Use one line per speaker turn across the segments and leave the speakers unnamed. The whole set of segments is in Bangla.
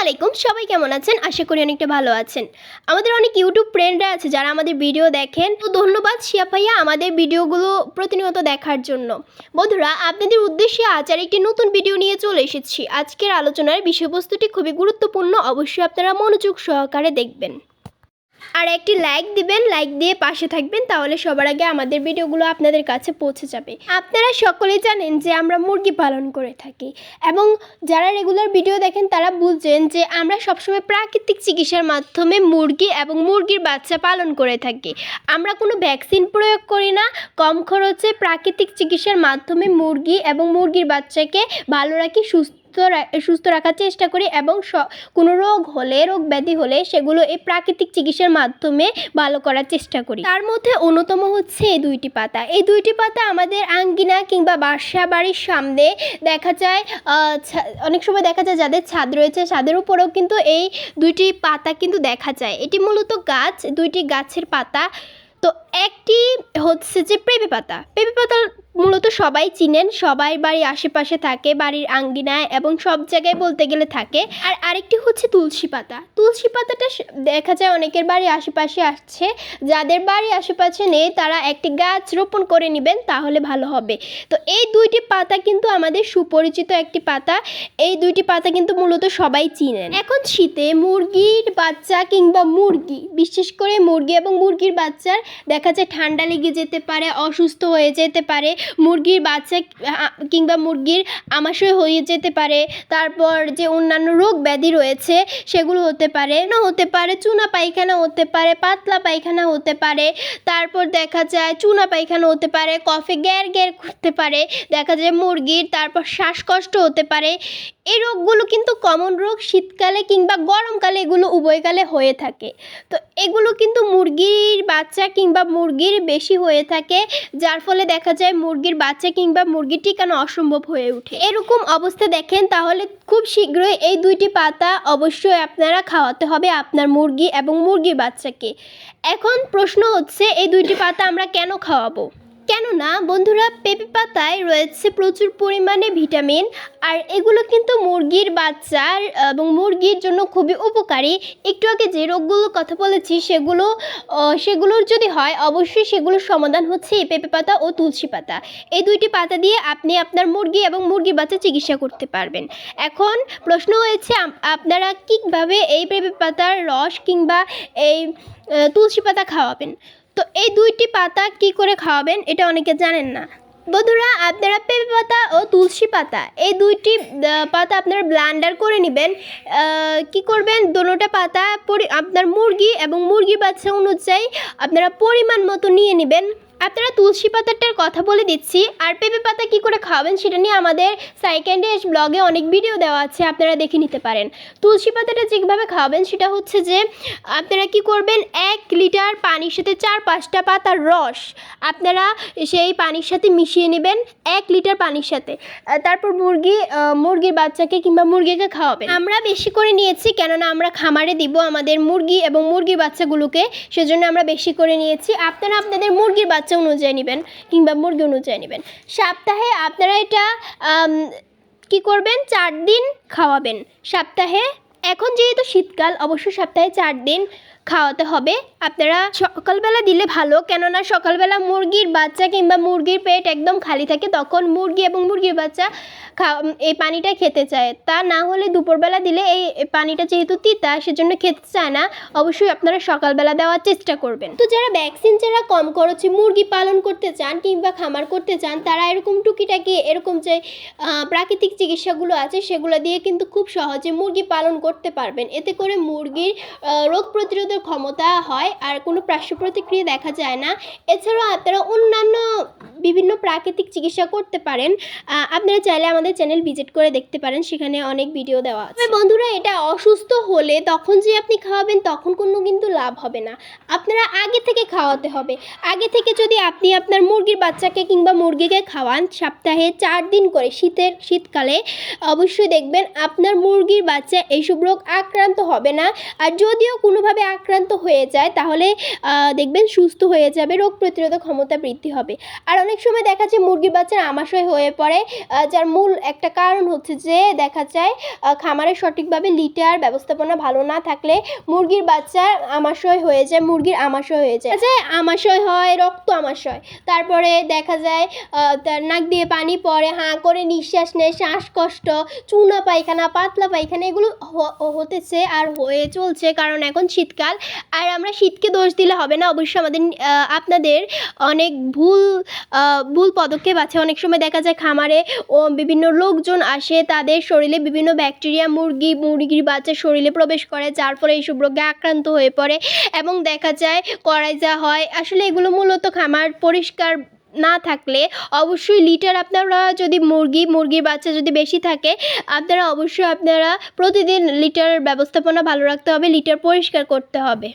আলাইকুম, সবাই কেমন আছেন? আশা করি অনেকটা ভালো আছেন। আমাদের অনেক ইউটিউব ফ্রেন্ডরা আছে যারা আমাদের ভিডিও দেখেন। তো ধন্যবাদ শিয়া ভাইয়া আমাদের ভিডিওগুলো প্রতিনিয়ত দেখার জন্য। বন্ধুরা, আপনাদের উদ্দেশ্যে আজ আর একটি নতুন ভিডিও নিয়ে চলে এসেছি। আজকের আলোচনার বিষয়বস্তুটি খুবই গুরুত্বপূর্ণ, অবশ্যই আপনারা মনোযোগ সহকারে দেখবেন। আর একটি লাইক দিবেন লাইক দিয়ে পাশে থাকবেন, তাহলে সবার আগে আমাদের ভিডিওগুলো আপনাদের কাছে পৌঁছে যাবে। আপনারা সকলেই জানেন যে আমরা মুরগি পালন করে থাকি এবং যারা রেগুলার ভিডিও দেখেন, তারা বুঝছেন যে আমরা সবসময় প্রাকৃতিক চিকিৎসার মাধ্যমে মুরগি এবং মুরগির বাচ্চা পালন করে থাকি। আমরা কোনো ভ্যাকসিন প্রয়োগ করি না, কম খরচে প্রাকৃতিক চিকিৎসার মাধ্যমে মুরগি এবং মুরগির বাচ্চাকে ভালো রাখি, সুস্থ সুস্থ সুস্থ রাখার চেষ্টা করি এবং কোনো রোগ হলে, রোগ ব্যাধি হলে সেগুলো এই প্রাকৃতিক চিকিৎসার মাধ্যমে ভালো করার চেষ্টা করি। তার মধ্যে অন্যতম হচ্ছে এই দুইটি পাতা। এই দুইটি পাতা আমাদের আঙ্গিনা কিংবা বাসা বাড়ির সামনে দেখা যায় অনেক সময় দেখা যায় যাদের ছাদ রয়েছে, ছাদের উপরেও কিন্তু এই দুইটি পাতা কিন্তু দেখা যায়। এটি মূলত গাছ, দুইটি গাছের পাতা তো একটি হচ্ছে যে পেঁপে পাতা। পেঁপে পাতা মূলত সবাই চিনেন, সবাই বাড়ির আশেপাশে থাকে, বাড়ির আঙ্গিনায় এবং সব জায়গায় বলতে গেলে থাকে। আর আরেকটি হচ্ছে তুলসী পাতা। তুলসী পাতাটা দেখা যায় অনেকের বাড়ির আশেপাশে আসছে। যাদের বাড়ির আশেপাশে নেই, তারা একটি গাছ রোপণ করে নেবেন, তাহলে ভালো হবে। তো এই দুইটি পাতা কিন্তু আমাদের সুপরিচিত একটি পাতা। এই দুইটি পাতা কিন্তু মূলত সবাই চিনেন। এখন শীতে মুরগির বাচ্চা কিংবা মুরগি, বিশেষ করে মুরগি এবং মুরগির বাচ্চার দেখা যায় ঠান্ডা লেগে যেতে পারে, অসুস্থ হয়ে যেতে পারে, মুরগির বাচ্চা কিংবা মুরগির আমাশয় হয়ে যেতে পারে, তারপর যে অন্যান্য রোগ ব্যাধি রয়েছে সেগুলো হতে পারে, না হতে পারে, চুনা পায়খানা হতে পারে, পাতলা পায়খানা হতে পারে, তারপর দেখা যায় চুনা পায়খানা হতে পারে, কফে গ্যার গ্যার করতে পারে, দেখা যায় মুরগির, তারপর শ্বাসকষ্ট হতে পারে, এই রোগগুলো কিন্তু কমন রোগ শীতকালে কিংবা গরমকালে এগুলো উভয়কালে হয়ে থাকে। তো এগুলো কিন্তু মুরগির বাচ্চা কিংবা মুরগির বেশি হয়ে থাকে, যার ফলে দেখা যায় মুরগির বাচ্চা কিংবা মুরগির টিকানো অসম্ভব হয়ে ওঠে। এরকম অবস্থা দেখেন তাহলে খুব শীঘ্রই এই দুইটি পাতা অবশ্যই আপনারা খাওয়াতে হবে আপনার মুরগি এবং মুরগির বাচ্চাকে। এখন প্রশ্ন হচ্ছে, এই দুইটি পাতা আমরা কেন খাওয়াবো? কেননা বন্ধুরা, পেঁপে পাতায় রয়েছে প্রচুর পরিমাণে ভিটামিন, আর এগুলো কিন্তু মুরগির বাচ্চার এবং মুরগির জন্য খুবই উপকারী। একটু আগে যে রোগগুলোর কথা বলেছি, সেগুলো সেগুলোর যদি হয়, অবশ্যই সেগুলোর সমাধান হচ্ছে পেঁপে পাতা ও তুলসী পাতা। এই দুইটি পাতা দিয়ে আপনি আপনার মুরগি এবং মুরগির বাচ্চা চিকিৎসা করতে পারবেন। এখন প্রশ্ন হয়েছে আপনারা কীভাবে এই পেঁপে পাতার রস কিংবা এই তুলসী পাতা খাওয়াবেন? তো এই দুইটি পাতা কি করে খাওয়াবেন এটা অনেকে জানেন না। বন্ধুরা, আপনারা পেঁপে পাতা ও তুলসী পাতা, এই দুইটি পাতা আপনারা ব্লান্ডার করে নেবেন। কি করবেন? দোনোটা পাতা আপনার মুরগি এবং মুরগি বাচ্চা অনুযায়ী আপনারা পরিমাণ মতো নিয়ে নেবেন। আপনারা তুলসী পাতাটার কথা বলে দিচ্ছি। আর পেঁপে পাতা কি করে খাওয়াবেন সেটা নিয়ে আমাদের সেকেন্ড ব্লগে অনেক ভিডিও দেওয়া আছে, আপনারা দেখে নিতে পারেন। তুলসী পাতাটা যেভাবে খাওয়াবেন সেটা হচ্ছে যে, আপনারা কি করবেন, এক লিটার পানির সাথে চার পাঁচটা পাতার রস আপনারা সেই পানির সাথে মিশিয়ে নেবেন, এক লিটার পানির সাথে। তারপর মুরগি মুরগির বাচ্চাকে কিংবা মুরগিকে খাওয়াবেন। আমরা বেশি করে নিয়েছি, কেননা আমরা খামারে দিব আমাদের মুরগি এবং মুরগির বাচ্চাগুলোকে, সেজন্য আমরা বেশি করে নিয়েছি। আপনারা আপনাদের মুরগির বাচ্চা অনুযায়ী নেবেন কিংবা মুরগি অনুযায়ী নেবেন। সপ্তাহে আপনারা এটা কি করবেন? চার দিন খাওয়াবেন। সপ্তাহে, এখন যেহেতু শীতকাল অবশ্যই সপ্তাহে চার দিন খাওয়াতে হবে। আপনারা সকালবেলা দিলে ভালো, কেননা সকালবেলা মুরগির বাচ্চা কিংবা মুরগির পেট একদম খালি থাকে, তখন মুরগি এবং মুরগির বাচ্চা এই পানিটা খেতে চায়। তা না হলে দুপুরবেলা দিলে এই পানিটা যেহেতু তিতা, সেজন্য খেতে চায় না। অবশ্যই আপনারা সকালবেলা দেওয়ার চেষ্টা করবেন। তো যারা ভ্যাকসিন যারা কম খরচে মুরগি পালন করতে চান কিংবা খামার করতে চান, তারা এরকম টুকিটাকি, এরকম যে প্রাকৃতিক চিকিৎসাগুলো আছে, সেগুলো দিয়ে কিন্তু খুব সহজে মুরগি পালন করতে পারবেন। এতে করে মুরগির রোগ প্রতিরোধের ক্ষমতা হয় আর কোনো পার্শ্ব প্রতিক্রিয়া দেখা যায় না। এছাড়াও আপনারা অন্যান্য বিভিন্ন প্রাকৃতিক চিকিৎসা করতে পারেন। আপনারা চাইলে আমাদের চ্যানেল ভিজিট করে দেখতে পারেন, সেখানে অনেক ভিডিও দেওয়া আছে। বন্ধুরা, এটা অসুস্থ হলে তখন যে আপনি খাওয়াবেন, তখন কোনো কিন্তু লাভ হবে না। আপনারা আগে থেকে খাওয়াতে হবে। আগে থেকে যদি আপনি আপনার মুরগির বাচ্চাকে কিংবা মুরগিকে খাওয়ান, সপ্তাহে চার দিন করে, শীতের, শীতকালে, অবশ্যই দেখবেন আপনার মুরগির বাচ্চা এইসব রোগ আক্রান্ত হবে না। আর যদিও কোনোভাবে আক্রান্ত হয়ে যায়, তাহলে দেখবেন সুস্থ হয়ে যাবে, রোগ প্রতিরোধ ক্ষমতা বৃদ্ধি হবে। আর অনেক সময় দেখা যায় মুরগির বাচ্চার আমাশয় হয়ে পড়ে যার মূল একটা কারণ হচ্ছে যে, দেখা যায় খামারে সঠিকভাবে লিটার ব্যবস্থাপনা ভালো না থাকলে মুরগির বাচ্চার আমাশয় হয়ে যায়, মুরগির আমাশয় হয়ে যায়। যে আমাশয় হয়, রক্ত আমাশয়। তারপরে দেখা যায় তার নাক দিয়ে পানি পড়ে, হাঁ করে নিঃশ্বাস নেয়, শ্বাসকষ্ট, চুনা পায়খানা, পাতলা পায়খানা, এগুলো হতেছে আর হয়ে চলছে। কারণ এখন শীতকাল আর আমরা শীতকে দোষ দিলে হবে না। অবশ্যই আমাদের আপনাদের অনেক ভুল ভুল পদক্ষেপ আছে। অনেক সময় দেখা যায় খামারে, ও বিভিন্ন লোকজন আসে, তাদের শরীরে বিভিন্ন ব্যাকটেরিয়া, মুরগি, মুরগির বাচ্চা শরীরে প্রবেশ করে, যার ফলে এইসব রোগে আক্রান্ত হয়ে পড়ে। এবং দেখা যায় করাই যা হয়। আসলে এগুলো মূলত খামার পরিষ্কার না থাকলে অবশ্যই লিটার আপনারা যদি মুরগি, মুরগির বাচ্চা যদি বেশি থাকে, আপনারা অবশ্যই আপনারা প্রতিদিন লিটার ব্যবস্থাপনা ভালো রাখতে হবে লিটার পরিষ্কার করতে হবে।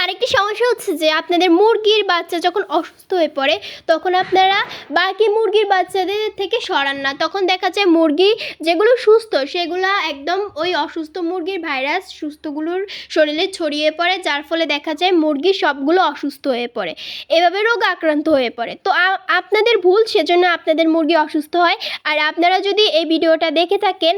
আরেকটি সমস্যা হচ্ছে যে আপনাদের মুরগির বাচ্চা যখন অসুস্থ হয়ে পড়ে, তখন আপনারা বাকি মুরগির বাচ্চাদের থেকে সরান না। তখন দেখা যায় মুরগি যেগুলো সুস্থ, সেগুলো একদম ওই অসুস্থ মুরগির ভাইরাস সুস্থগুলোর শরীরে ছড়িয়ে পড়ে, যার ফলে দেখা যায় মুরগি সবগুলো অসুস্থ হয়ে পড়ে। এভাবে রোগ আক্রান্ত হয়ে পড়ে। তো আপনাদের ভুল, সেজন্য আপনাদের মুরগি অসুস্থ হয়। আর আপনারা যদি এই ভিডিওটা দেখে থাকেন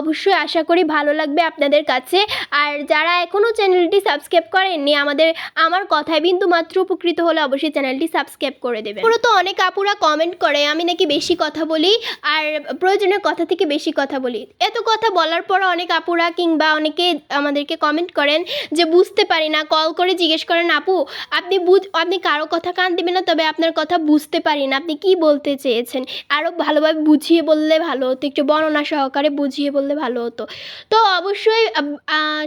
অবশ্যই আশা করি ভালো লাগবে আপনাদের কাছে। আর যারা এখনও চ্যানেলটি সাবস্ক্রাইব করেননি, আমাদের, আমার কথায় বিন্দু মাত্র উপকৃত হলে অবশ্যই চ্যানেলটি সাবস্ক্রাইব করে দেবেন। পুরো তো অনেক আপুরা কমেন্ট করে, আমি নাকি বেশি কথা বলি, আর প্রয়োজনের কথা থেকে বেশি কথা বলি। এত কথা বলার পর অনেক আপুরা কিংবা অনেকে আমাদেরকে কমেন্ট করেন যে, বুঝতে পারি না কল করে জিজ্ঞেস করেন, আপু, আপনি বুঝ, আপনি কারও কথা কান দিবেন না, তবে আপনার কথা বুঝতে পারি না। আপনি কি বলতে চেয়েছেন? আরও ভালোভাবে বুঝিয়ে বললে ভালো হতো, একটু বর্ণনা সহকারে বুঝিয়ে বললে ভালো হতো। তো অবশ্যই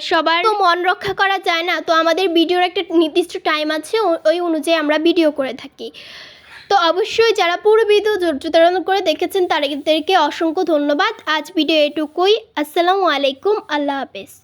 সবার তো মন রক্ষা করা যায় না। তো আমাদের ভিডিওর একটা নির্দিষ্ট টাইম আছে ওই অনুযায়ী আমরা ভিডিও করে থাকি। তো অবশ্যই যারা পুরো ভিডিও ধৈর্য ধারণ করে দেখেছেন, তাদেরকে অসংখ্য ধন্যবাদ। আজ ভিডিও এটুকুই। আসসালামু আলাইকুম। আল্লাহ হাফেজ।